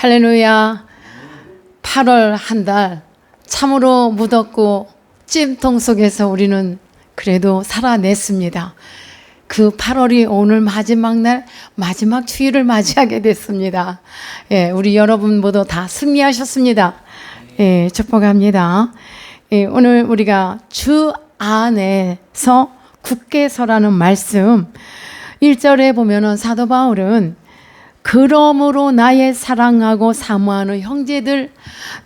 할렐루야. 8월 한 달 참으로 무덥고 찜통 속에서 우리는 그래도 살아냈습니다. 그 8월이 오늘 마지막 날 마지막 주일을 맞이하게 됐습니다. 예, 우리 여러분 모두 다 승리하셨습니다. 예, 축복합니다. 예, 오늘 우리가 주 안에서 굳게 서라는 말씀 1절에 보면은 사도 바울은 그러므로 나의 사랑하고 사모하는 형제들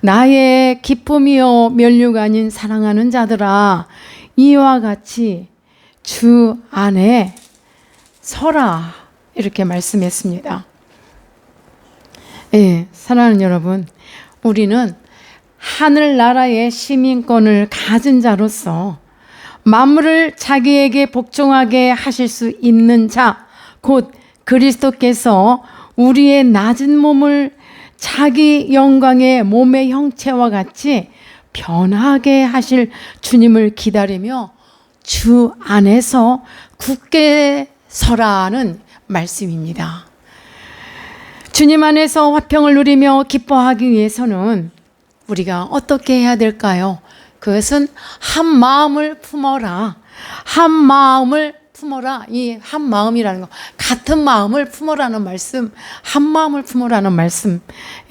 나의 기쁨이요 면류관인 사랑하는 자들아 이와 같이 주 안에 서라 이렇게 말씀했습니다. 예, 사랑하는 여러분, 우리는 하늘 나라의 시민권을 가진 자로서 만물을 자기에게 복종하게 하실 수 있는 자, 곧 그리스도께서 우리의 낮은 몸을 자기 영광의 몸의 형체와 같이 변하게 하실 주님을 기다리며 주 안에서 굳게 서라는 말씀입니다. 주님 안에서 화평을 누리며 기뻐하기 위해서는 우리가 어떻게 해야 될까요? 그것은 한 마음을 품어라. 한 마음을 품어라. 이 한 마음이라는 거. 같은 마음을 품어라는 말씀. 한 마음을 품어라는 말씀.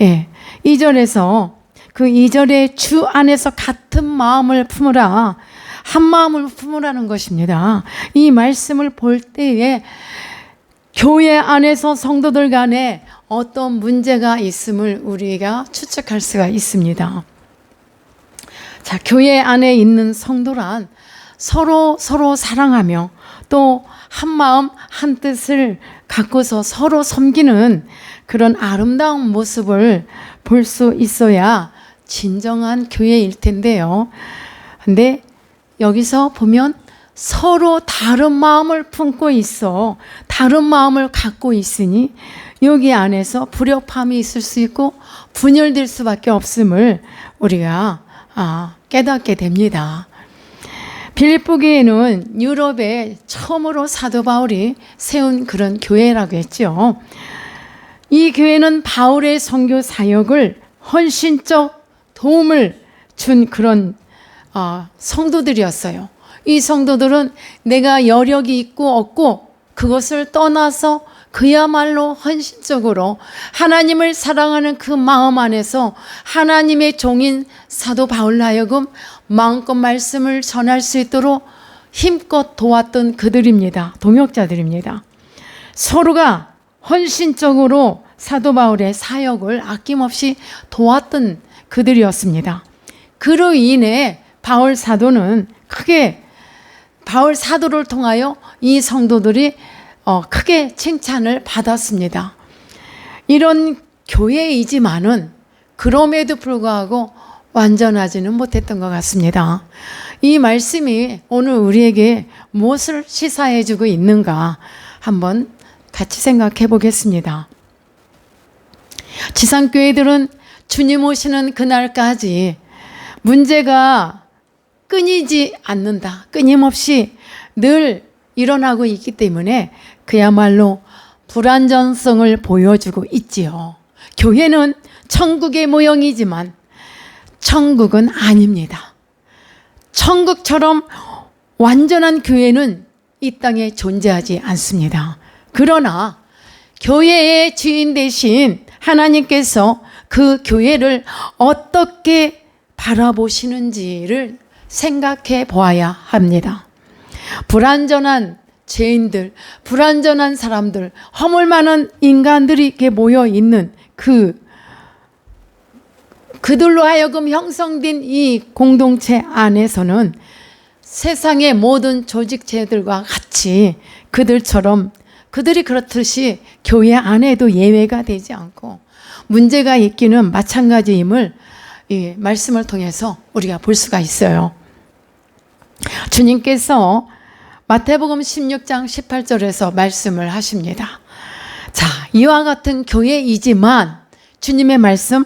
예. 2절에서 그 2절에 주 안에서 같은 마음을 품어라. 한 마음을 품으라는 것입니다. 이 말씀을 볼 때에 교회 안에서 성도들 간에 어떤 문제가 있음을 우리가 추측할 수가 있습니다. 자, 교회 안에 있는 성도란 서로 서로 사랑하며 또 한 마음 한 뜻을 갖고서 서로 섬기는 그런 아름다운 모습을 볼 수 있어야 진정한 교회일 텐데요. 근데 여기서 보면 서로 다른 마음을 품고 있어. 다른 마음을 갖고 있으니 여기 안에서 불협함이 있을 수 있고 분열될 수밖에 없음을 우리가 아, 깨닫게 됩니다. 빌립보교회는 유럽에 처음으로 사도 바울이 세운 그런 교회라고 했죠. 이 교회는 바울의 선교 사역을 헌신적 도움을 준 그런 어, 성도들이었어요. 이 성도들은 내가 여력이 있고 없고 그것을 떠나서 그야말로 헌신적으로 하나님을 사랑하는 그 마음 안에서 하나님의 종인 사도 바울로 하여금 마음껏 말씀을 전할 수 있도록 힘껏 도왔던 그들입니다. 동역자들입니다. 서로가 헌신적으로 사도 바울의 사역을 아낌없이 도왔던 그들이었습니다. 그로 인해 바울 사도는 크게 바울 사도를 통하여 이 성도들이 어, 크게 칭찬을 받았습니다. 이런 교회이지만은 그럼에도 불구하고 완전하지는 못했던 것 같습니다. 이 말씀이 오늘 우리에게 무엇을 시사해 주고 있는가 한번 같이 생각해 보겠습니다. 지상교회들은 주님 오시는 그날까지 문제가 끊이지 않는다. 끊임없이 늘 일어나고 있기 때문에 그야말로 불안전성을 보여주고 있지요. 교회는 천국의 모형이지만 천국은 아닙니다. 천국처럼 완전한 교회는 이 땅에 존재하지 않습니다. 그러나 교회의 주인 대신 하나님께서 그 교회를 어떻게 바라보시는지를 생각해 보아야 합니다. 불완전한 죄인들, 불완전한 사람들, 허물 많은 인간들이 모여 있는 그 그들로 하여금 형성된 이 공동체 안에서는 세상의 모든 조직체들과 같이 그들처럼 그들이 그렇듯이 교회 안에도 예외가 되지 않고 문제가 있기는 마찬가지임을 이 말씀을 통해서 우리가 볼 수가 있어요. 주님께서 마태복음 16장 18절에서 말씀을 하십니다. 자, 이와 같은 교회이지만 주님의 말씀,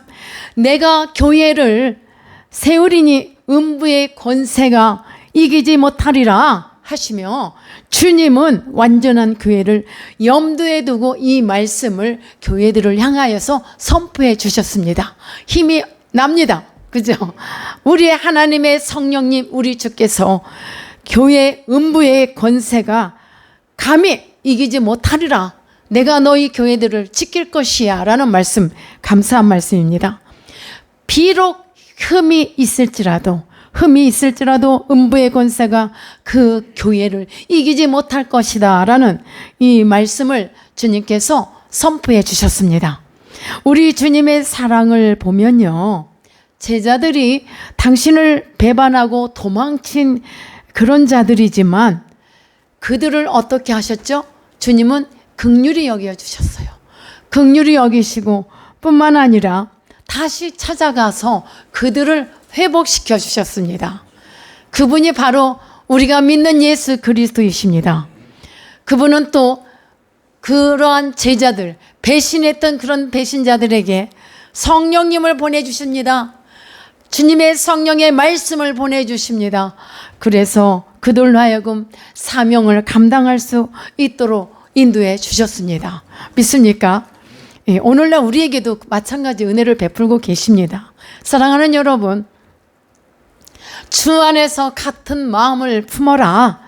내가 교회를 세우리니 음부의 권세가 이기지 못하리라. 하시며 주님은 완전한 교회를 염두에 두고 이 말씀을 교회들을 향하여서 선포해 주셨습니다. 힘이 납니다. 그죠? 우리 하나님의 성령님, 우리 주께서 교회 음부의 권세가 감히 이기지 못하리라. 내가 너희 교회들을 지킬 것이야. 라는 말씀, 감사한 말씀입니다. 비록 흠이 있을지라도, 흠이 있을지라도 음부의 권세가 그 교회를 이기지 못할 것이다. 라는 이 말씀을 주님께서 선포해 주셨습니다. 우리 주님의 사랑을 보면요. 제자들이 당신을 배반하고 도망친 그런 자들이지만 그들을 어떻게 하셨죠? 주님은 극률이 여겨 주셨어요. 극률이 여기시고 뿐만 아니라 다시 찾아가서 그들을 회복시켜 주셨습니다. 그분이 바로 우리가 믿는 예수 그리스도이십니다. 그분은 또 그러한 제자들, 배신했던 그런 배신자들에게 성령님을 보내주십니다. 주님의 성령의 말씀을 보내주십니다. 그래서 그들로 하여금 사명을 감당할 수 있도록 인도해 주셨습니다. 믿습니까? 예, 오늘날 우리에게도 마찬가지 은혜를 베풀고 계십니다. 사랑하는 여러분, 주 안에서 같은 마음을 품어라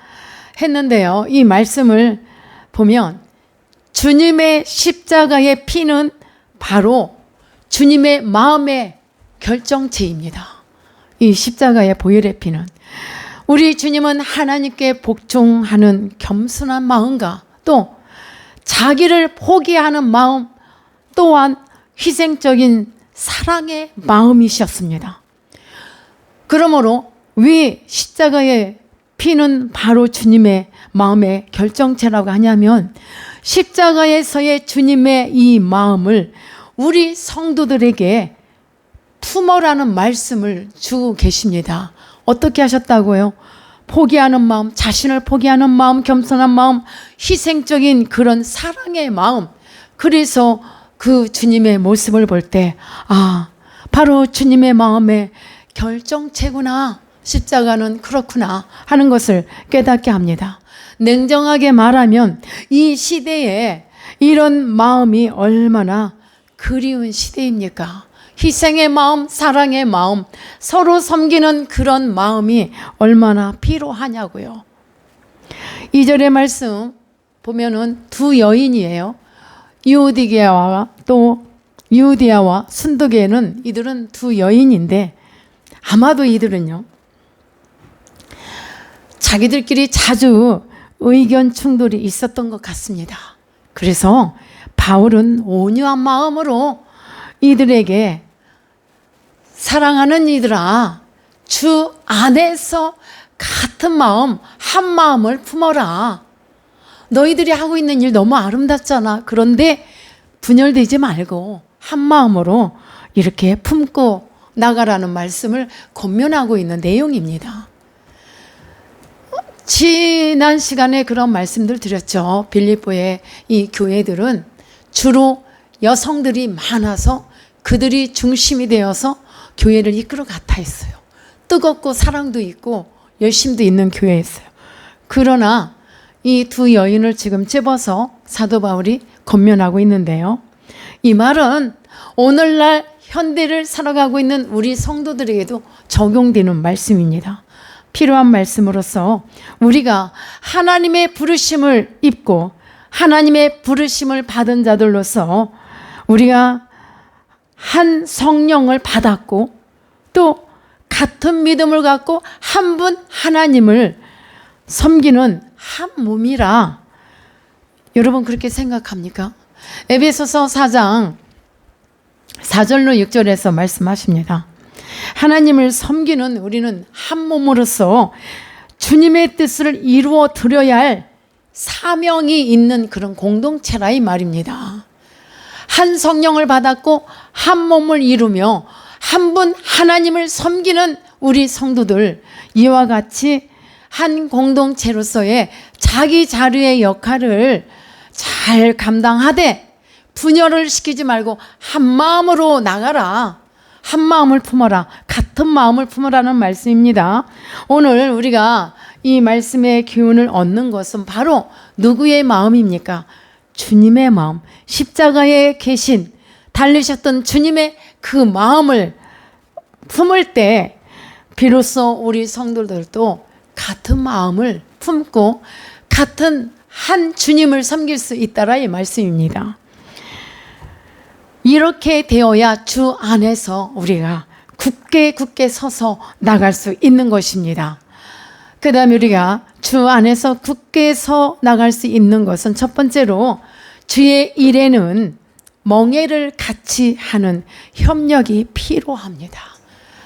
했는데요. 이 말씀을 보면 주님의 십자가의 피는 바로 주님의 마음의 결정체입니다. 이 십자가의 보혈의 피는 우리 주님은 하나님께 복종하는 겸손한 마음과 또 자기를 포기하는 마음 또한 희생적인 사랑의 마음이셨습니다. 그러므로 왜 십자가의 피는 바로 주님의 마음의 결정체라고 하냐면 십자가에서의 주님의 이 마음을 우리 성도들에게 품어라는 말씀을 주고 계십니다. 어떻게 하셨다고요? 포기하는 마음, 자신을 포기하는 마음, 겸손한 마음, 희생적인 그런 사랑의 마음. 그래서 그 주님의 모습을 볼 때, 아, 바로 주님의 마음의 결정체구나. 십자가는 그렇구나. 하는 것을 깨닫게 합니다. 냉정하게 말하면 이 시대에 이런 마음이 얼마나 그리운 시대입니까? 희생의 마음, 사랑의 마음, 서로 섬기는 그런 마음이 얼마나 필요하냐고요. 2절의 말씀 보면은 두 여인이에요. 유디게와 또 유디아와 순두게는 이들은 두 여인인데 아마도 이들은요. 자기들끼리 자주 의견 충돌이 있었던 것 같습니다. 그래서 바울은 온유한 마음으로 이들에게 사랑하는 이들아, 주 안에서 같은 마음, 한 마음을 품어라. 너희들이 하고 있는 일 너무 아름답잖아. 그런데 분열되지 말고 한 마음으로 이렇게 품고 나가라는 말씀을 권면하고 있는 내용입니다. 지난 시간에 그런 말씀들 드렸죠. 빌립보의 이 교회들은 주로 여성들이 많아서 그들이 중심이 되어서 교회를 이끌어 갔다 했어요. 뜨겁고 사랑도 있고 열심도 있는 교회였어요. 그러나 이 두 여인을 지금 찝어서 사도 바울이 권면하고 있는데요. 이 말은 오늘날 현대를 살아가고 있는 우리 성도들에게도 적용되는 말씀입니다. 필요한 말씀으로서 우리가 하나님의 부르심을 입고 하나님의 부르심을 받은 자들로서 우리가 한 성령을 받았고 또 같은 믿음을 갖고 한 분 하나님을 섬기는 한 몸이라 여러분 그렇게 생각합니까? 에베소서 4장 4절로 6절에서 말씀하십니다. 하나님을 섬기는 우리는 한 몸으로서 주님의 뜻을 이루어 드려야 할 사명이 있는 그런 공동체라 이 말입니다. 한 성령을 받았고 한 몸을 이루며 한 분 하나님을 섬기는 우리 성도들 이와 같이 한 공동체로서의 자기 자리의 역할을 잘 감당하되 분열을 시키지 말고 한 마음으로 나가라. 한 마음을 품어라. 같은 마음을 품으라는 말씀입니다. 오늘 우리가 이 말씀의 기운을 얻는 것은 바로 누구의 마음입니까? 주님의 마음. 십자가에 계신 달리셨던 주님의 그 마음을 품을 때 비로소 우리 성도들도 같은 마음을 품고 같은 한 주님을 섬길 수 있다라 이 말씀입니다. 이렇게 되어야 주 안에서 우리가 굳게 굳게 서서 나갈 수 있는 것입니다. 그 다음에 우리가 주 안에서 굳게 서 나갈 수 있는 것은 첫 번째로 주의 일에는 멍해를 같이 하는 협력이 필요합니다.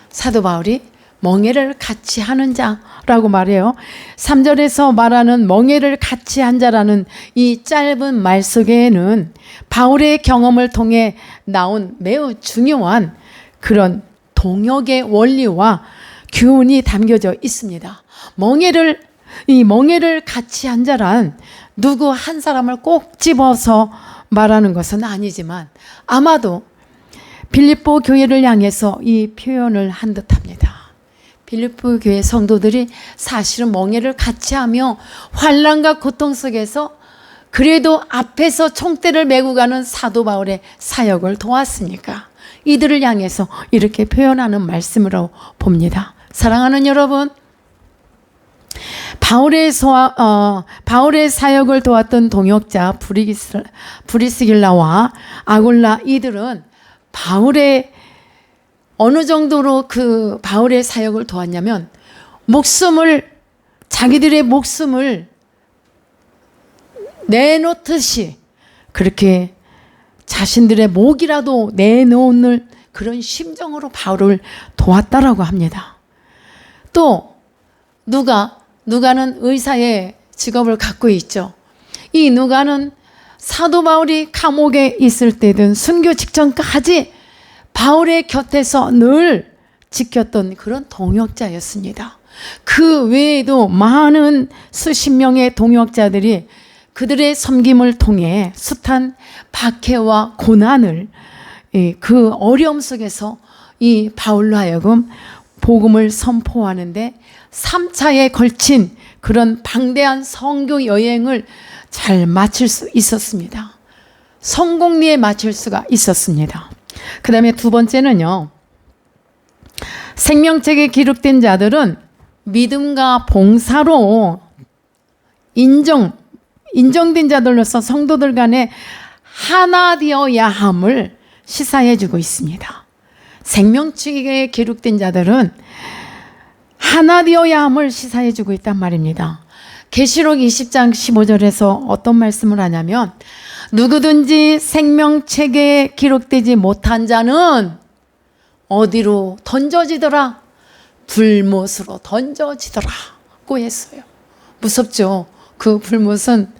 사도 바울이 멍해를 같이 하는 자라고 말해요. 3절에서 말하는 멍해를 같이 한 자라는 이 짧은 말 속에는 바울의 경험을 통해 나온 매우 중요한 그런 동역의 원리와 교훈이 담겨져 있습니다. 멍해를 이 멍해를 같이 한 자란 누구 한 사람을 꼭 집어서 말하는 것은 아니지만 아마도 빌립보 교회를 향해서 이 표현을 한 듯합니다. 빌립보 교회 성도들이 사실은 멍해를 같이 하며 환란과 고통 속에서 그래도 앞에서 총대를 메고 가는 사도 바울의 사역을 도왔으니까 이들을 향해서 이렇게 표현하는 말씀으로 봅니다. 사랑하는 여러분, 바울의 소화, 어, 바울의 사역을 도왔던 동역자 브리기스, 브리스길라와 아굴라 이들은 바울의 어느 정도로 그 바울의 사역을 도왔냐면 목숨을 자기들의 목숨을 내놓듯이 그렇게 자신들의 목이라도 내놓는 그런 심정으로 바울을 도왔다라고 합니다. 또 누가 누가는 의사의 직업을 갖고 있죠. 이 누가는 사도 바울이 감옥에 있을 때든 순교 직전까지 바울의 곁에서 늘 지켰던 그런 동역자였습니다. 그 외에도 많은 수십 명의 동역자들이 그들의 섬김을 통해 숱한 박해와 고난을 그 어려움 속에서 이 바울로 하여금 복음을 선포하는데 3차에 걸친 그런 방대한 성교 여행을 잘 마칠 수 있었습니다. 성공리에 마칠 수가 있었습니다. 그 다음에 두 번째는요. 생명책에 기록된 자들은 믿음과 봉사로 인정, 인정된 자들로서 성도들 간에 하나 되어야 함을 시사해 주고 있습니다. 생명책에 기록된 자들은 하나 되어야 함을 시사해 주고 있단 말입니다. 계시록 20장 15절에서 어떤 말씀을 하냐면 누구든지 생명책에 기록되지 못한 자는 어디로 던져지더라? 불못으로 던져지더라고 했어요. 무섭죠? 그 불못은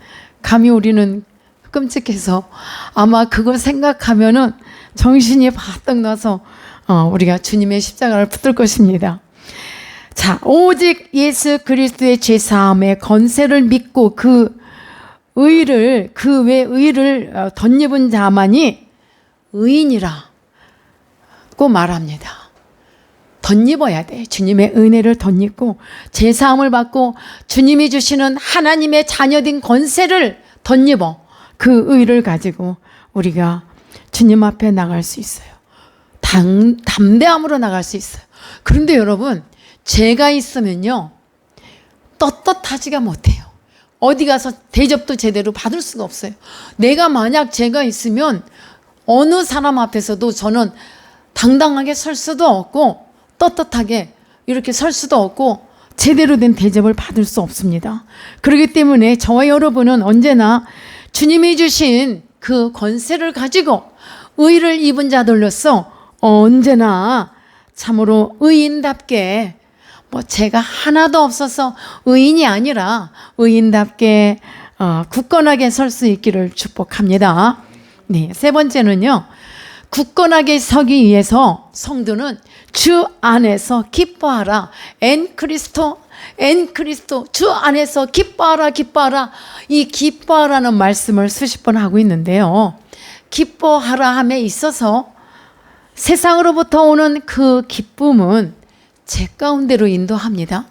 감히 우리는 끔찍해서 아마 그걸 생각하면은 정신이 바짝 나서 어, 우리가 주님의 십자가를 붙들 것입니다. 자, 오직 예수 그리스도의 죄사함의 건세를 믿고 그 의를 그 외 의를 어, 덧입은 자만이 의인이라고 말합니다. 덧입어야 돼. 주님의 은혜를 덧입고 죄사함을 받고 주님이 주시는 하나님의 자녀된 건세를 덧입어 그 의를 가지고 우리가 주님 앞에 나갈 수 있어요. 당, 담대함으로 나갈 수 있어요. 그런데 여러분, 죄가 있으면요, 떳떳하지가 못해요. 어디 가서 대접도 제대로 받을 수가 없어요. 내가 만약 죄가 있으면 어느 사람 앞에서도 저는 당당하게 설 수도 없고, 떳떳하게 이렇게 설 수도 없고, 제대로 된 대접을 받을 수 없습니다. 그렇기 때문에 저와 여러분은 언제나 주님이 주신 그 권세를 가지고 의를 입은 자들로서 언제나 참으로 의인답게 뭐 제가 하나도 없어서 의인이 아니라 의인답게 어, 굳건하게 설 수 있기를 축복합니다. 네, 세 번째는요. 굳건하게 서기 위해서 성도는 주 안에서 기뻐하라. 엔 크리스토 엔 크리스토 주 안에서 기뻐하라 기뻐하라 이 기뻐하라는 말씀을 수십 번 하고 있는데요. 기뻐하라 함에 있어서 세상으로부터 오는 그 기쁨은 제 가운데로 인도합니다.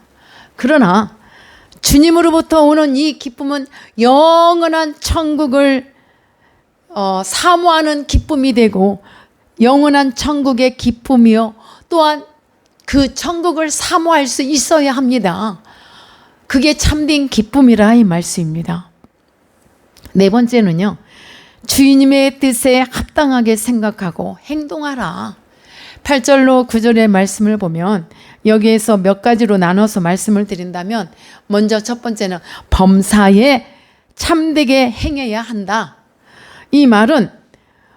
그러나 주님으로부터 오는 이 기쁨은 영원한 천국을 어, 사모하는 기쁨이 되고 영원한 천국의 기쁨이요. 또한 그 천국을 사모할 수 있어야 합니다. 그게 참된 기쁨이라 이 말씀입니다. 네 번째는요. 주인님의 뜻에 합당하게 생각하고 행동하라. 8절로 9절의 말씀을 보면 여기에서 몇 가지로 나눠서 말씀을 드린다면 먼저 첫 번째는 범사에 참되게 행해야 한다. 이 말은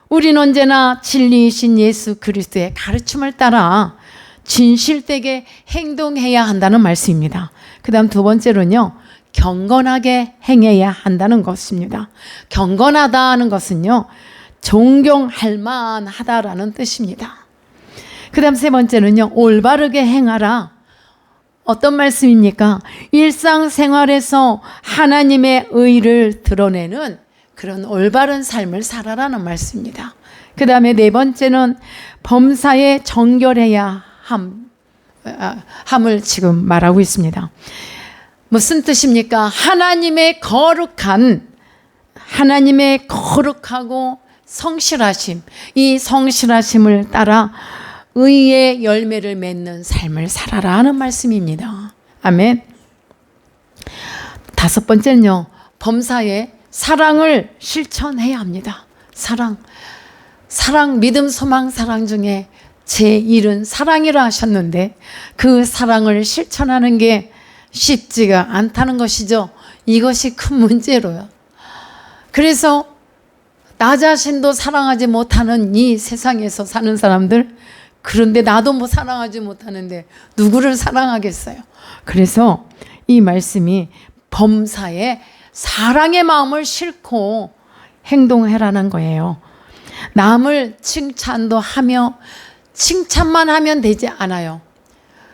우린 언제나 진리이신 예수 그리스도의 가르침을 따라 진실되게 행동해야 한다는 말씀입니다. 그 다음 두 번째로는요, 경건하게 행해야 한다는 것입니다. 경건하다는 것은요, 존경할 만하다라는 뜻입니다. 그 다음 세 번째는요, 올바르게 행하라. 어떤 말씀입니까? 일상생활에서 하나님의 의를 드러내는 그런 올바른 삶을 살아라는 말씀입니다. 그 다음에 네 번째는 범사에 정결해야 함, 아, 함을 지금 말하고 있습니다. 무슨 뜻입니까? 하나님의 거룩한, 하나님의 거룩하고 성실하심, 이 성실하심을 따라 의의 열매를 맺는 삶을 살아라 하는 말씀입니다. 아멘. 다섯 번째는요, 범사에 사랑을 실천해야 합니다. 사랑. 사랑, 믿음, 소망, 사랑 중에 제 일은 사랑이라 하셨는데 그 사랑을 실천하는 게 쉽지가 않다는 것이죠. 이것이 큰 문제로요. 그래서 나 자신도 사랑하지 못하는 이 세상에서 사는 사람들, 그런데 나도 뭐 사랑하지 못하는데 누구를 사랑하겠어요? 그래서 이 말씀이 범사에 사랑의 마음을 싣고 행동해라는 거예요. 남을 칭찬도 하며 칭찬만 하면 되지 않아요.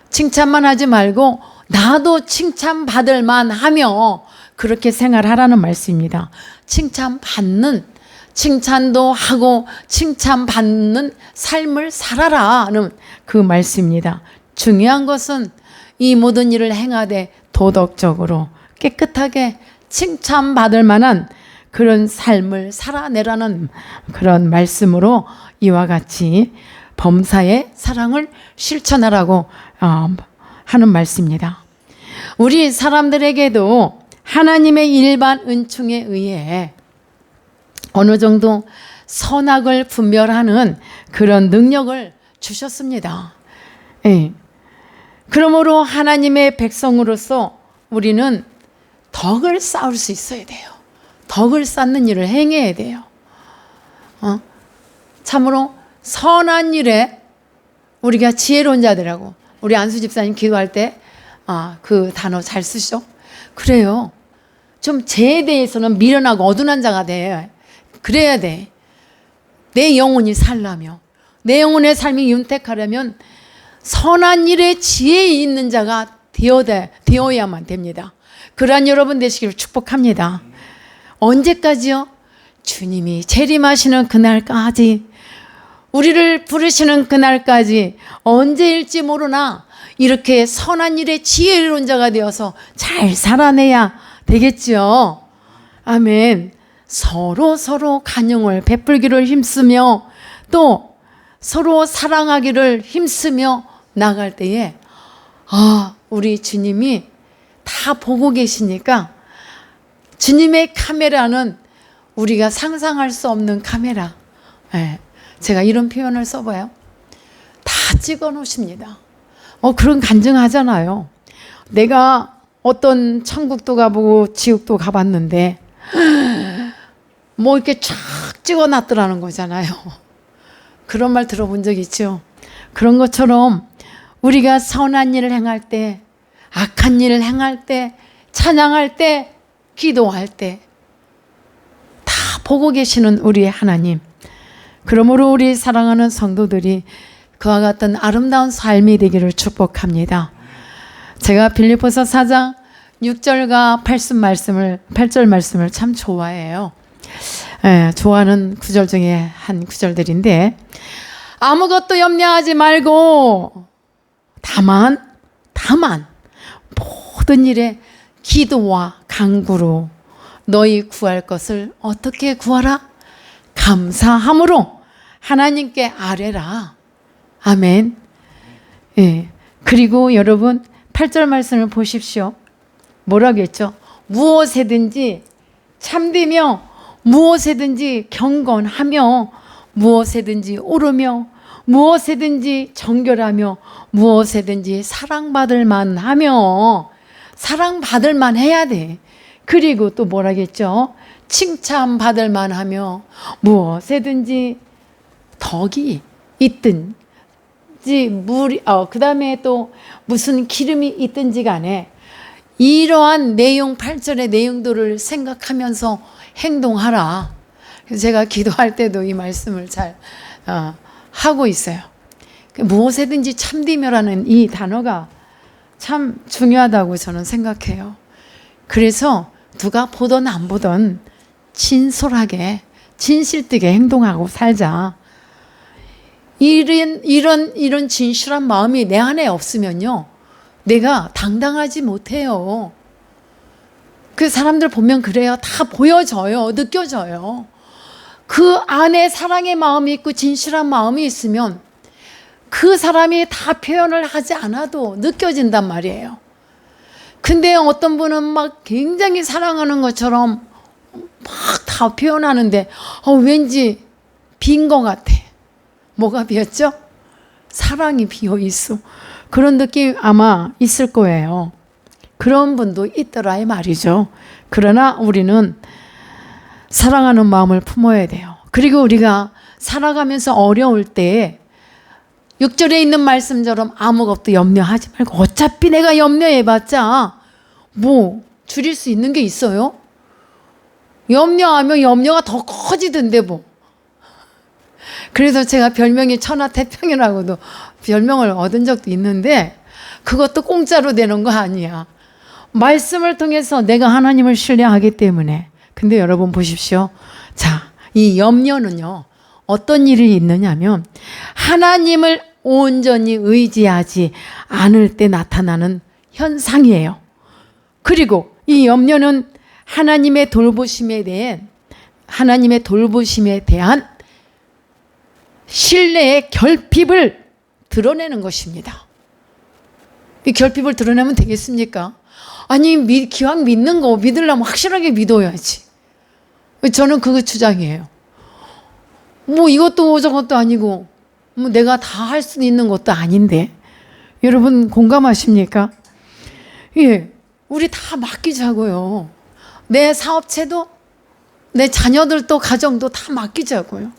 칭찬만 하지 말고 나도 칭찬받을 만 하며 그렇게 생활하라는 말씀입니다. 칭찬받는 칭찬도 하고 칭찬받는 삶을 살아라는 그 말씀입니다. 중요한 것은 이 모든 일을 행하되 도덕적으로 깨끗하게 칭찬받을 만한 그런 삶을 살아내라는 그런 말씀으로 이와 같이 범사의 사랑을 실천하라고 어, 하는 말씀입니다. 우리 사람들에게도 하나님의 일반 은총에 의해 어느 정도 선악을 분별하는 그런 능력을 주셨습니다. 예. 그러므로 하나님의 백성으로서 우리는 덕을 쌓을 수 있어야 돼요. 덕을 쌓는 일을 행해야 돼요. 어? 참으로 선한 일에 우리가 지혜로운 자들하고 우리 안수 집사님 기도할 때 아, 그 단어 잘 쓰시죠? 그래요. 좀 죄에 대해서는 미련하고 어둔한 자가 돼. 그래야 돼. 내 영혼이 살라며 내 영혼의 삶이 윤택하려면 선한 일에 지혜 있는 자가 되어야, 되어야만 됩니다. 그러한 여러분 되시기를 축복합니다. 언제까지요? 주님이 재림하시는 그날까지 우리를 부르시는 그날까지 언제일지 모르나 이렇게 선한 일에 지혜로운 자가 되어서 잘 살아내야 되겠지요. 아멘. 서로 서로 간용을 베풀기를 힘쓰며 또 서로 사랑하기를 힘쓰며 나갈 때에 아, 우리 주님이 다 보고 계시니까 주님의 카메라는 우리가 상상할 수 없는 카메라. 예. 제가 이런 표현을 써봐요. 다 찍어 놓으십니다. 어, 그런 간증하잖아요. 내가 어떤 천국도 가보고 지옥도 가봤는데, 뭐 이렇게 쫙 찍어 놨더라는 거잖아요. 그런 말 들어본 적 있죠? 그런 것처럼 우리가 선한 일을 행할 때, 악한 일을 행할 때, 찬양할 때, 기도할 때, 다 보고 계시는 우리 하나님. 그러므로 우리 사랑하는 성도들이 그와 같은 아름다운 삶이 되기를 축복합니다. 제가 빌립보서 4장 6절과 8절 말씀을 8절 말씀을 참 좋아해요. 예, 좋아하는 구절 중에 한 구절들인데 아무것도 염려하지 말고 다만 다만 모든 일에 기도와 강구로 너희 구할 것을 어떻게 구하라? 감사함으로 하나님께 아뢰라. 아멘. 예. 그리고 여러분 8절 말씀을 보십시오. 뭐라고 했죠? 무엇에든지 참되며 무엇에든지 경건하며 무엇에든지 오르며 무엇에든지 정결하며 무엇에든지 사랑받을 만하며 사랑받을 만해야 돼. 그리고 또 뭐라겠죠? 칭찬받을 만하며 무엇에든지 덕이 있든지 물이 어 그다음에 또 무슨 기름이 있든지 간에 이러한 내용 8절의 내용들을 생각하면서 행동하라. 제가 기도할 때도 이 말씀을 잘 어, 하고 있어요. 그 무엇에든지 참디며라는 이 단어가 참 중요하다고 저는 생각해요. 그래서 누가 보던 안 보던 진솔하게 진실되게 행동하고 살자. 이런 이런 이런 진실한 마음이 내 안에 없으면요. 내가 당당하지 못해요. 그 사람들 보면 그래요. 다 보여져요. 느껴져요. 그 안에 사랑의 마음이 있고 진실한 마음이 있으면 그 사람이 다 표현을 하지 않아도 느껴진단 말이에요. 근데 어떤 분은 막 굉장히 사랑하는 것처럼 막 다 표현하는데 어, 왠지 빈 것 같아. 뭐가 비었죠? 사랑이 비어 있어. 그런 느낌 아마 있을 거예요. 그런 분도 있더라 이 말이죠. 그러나 우리는 사랑하는 마음을 품어야 돼요. 그리고 우리가 살아가면서 어려울 때 6절에 있는 말씀처럼 아무것도 염려하지 말고 어차피 내가 염려해봤자 뭐 줄일 수 있는 게 있어요? 염려하면 염려가 더 커지던데 뭐. 그래서 제가 별명이 천하태평이라고도 별명을 얻은 적도 있는데 그것도 공짜로 되는 거 아니야. 말씀을 통해서 내가 하나님을 신뢰하기 때문에. 근데 여러분 보십시오. 자, 이 염려는요. 어떤 일이 있느냐면 하나님을 온전히 의지하지 않을 때 나타나는 현상이에요. 그리고 이 염려는 하나님의 돌보심에 대한 하나님의 돌보심에 대한 신뢰의 결핍을 드러내는 것입니다. 이 결핍을 드러내면 되겠습니까? 아니 미, 기왕 믿는 거 믿으려면 확실하게 믿어야지. 저는 그거 주장이에요. 뭐 이것도 저것도 아니고 뭐 내가 다 할 수 있는 것도 아닌데 여러분 공감하십니까? 예, 우리 다 맡기자고요. 내 사업체도 내 자녀들도 가정도 다 맡기자고요.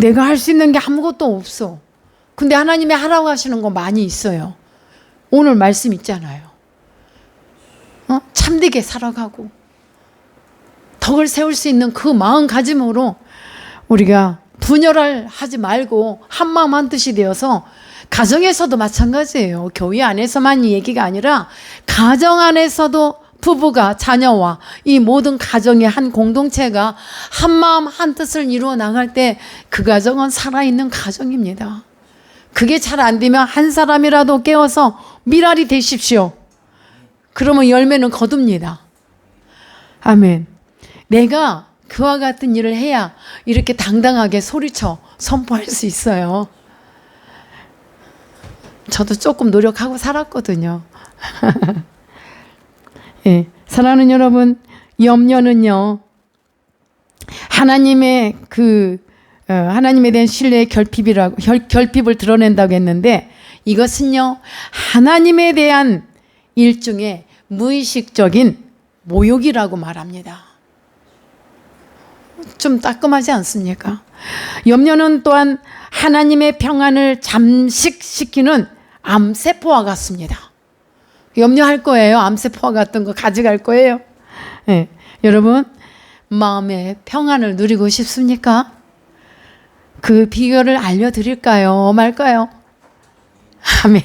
내가 할 수 있는 게 아무것도 없어. 근데 하나님이 하라고 하시는 거 많이 있어요. 오늘 말씀 있잖아요. 어? 참되게 살아가고 덕을 세울 수 있는 그 마음가짐으로 우리가 분열을 하지 말고 한 마음 한 뜻이 되어서 가정에서도 마찬가지예요. 교회 안에서만 이 얘기가 아니라 가정 안에서도 부부가 자녀와 이 모든 가정의 한 공동체가 한 마음 한 뜻을 이루어 나갈 때 그 가정은 살아있는 가정입니다. 그게 잘 안 되면 한 사람이라도 깨워서 미랄이 되십시오. 그러면 열매는 거둡니다. 아멘. 내가 그와 같은 일을 해야 이렇게 당당하게 소리쳐 선포할 수 있어요. 저도 조금 노력하고 살았거든요. 예, 사랑하는 여러분, 염려는요, 하나님의 그, 어, 하나님에 대한 신뢰의 결핍이라고, 결, 결핍을 드러낸다고 했는데, 이것은요, 하나님에 대한 일종의 무의식적인 모욕이라고 말합니다. 좀 따끔하지 않습니까? 염려는 또한 하나님의 평안을 잠식시키는 암세포와 같습니다. 염려할 거예요. 암세포와 같은 거 가져갈 거예요. 네. 여러분, 마음의 평안을 누리고 싶습니까? 그 비결을 알려드릴까요? 말까요? 아멘.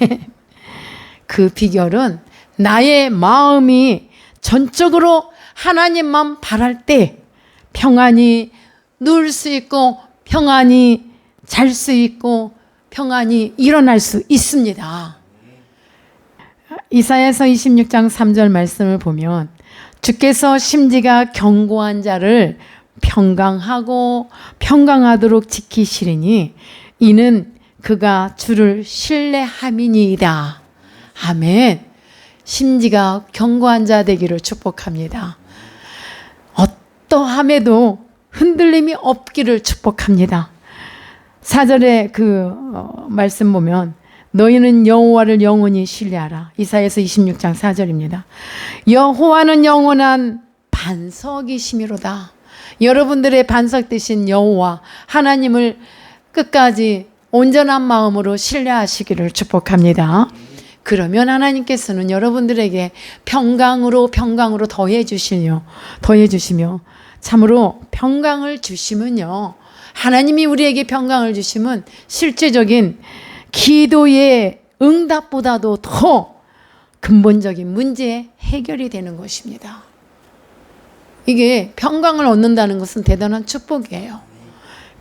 그 비결은 나의 마음이 전적으로 하나님만 바랄 때 평안히 누울 수 있고 평안히 잘수 있고 평안히 일어날 수 있습니다. 이사야서 26장 3절 말씀을 보면 주께서 심지가 견고한 자를 평강하고 평강하도록 지키시리니 이는 그가 주를 신뢰함이니이다. 아멘. 심지가 견고한 자 되기를 축복합니다. 어떠함에도 흔들림이 없기를 축복합니다. 사절에 그 어, 말씀 보면 너희는 여호와를 영원히 신뢰하라. 이사야서 26장 4절입니다. 여호와는 영원한 반석이시미로다. 여러분들의 반석 되신 여호와 하나님을 끝까지 온전한 마음으로 신뢰하시기를 축복합니다. 그러면 하나님께서는 여러분들에게 평강으로 평강으로 더해 주시며 더해 주시며 참으로 평강을 주시면요. 하나님이 우리에게 평강을 주시면 실제적인 기도의 응답보다도 더 근본적인 문제 해결이 되는 것입니다. 이게 평강을 얻는다는 것은 대단한 축복이에요.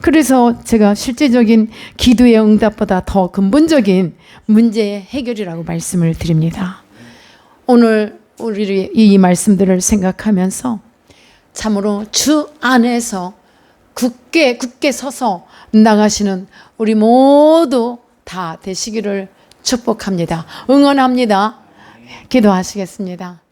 그래서 제가 실제적인 기도의 응답보다 더 근본적인 문제의 해결이라고 말씀을 드립니다. 오늘 우리 이 말씀들을 생각하면서 참으로 주 안에서 굳게 굳게 서서 나가시는 우리 모두 다 되시기를 축복합니다. 응원합니다. 기도하시겠습니다.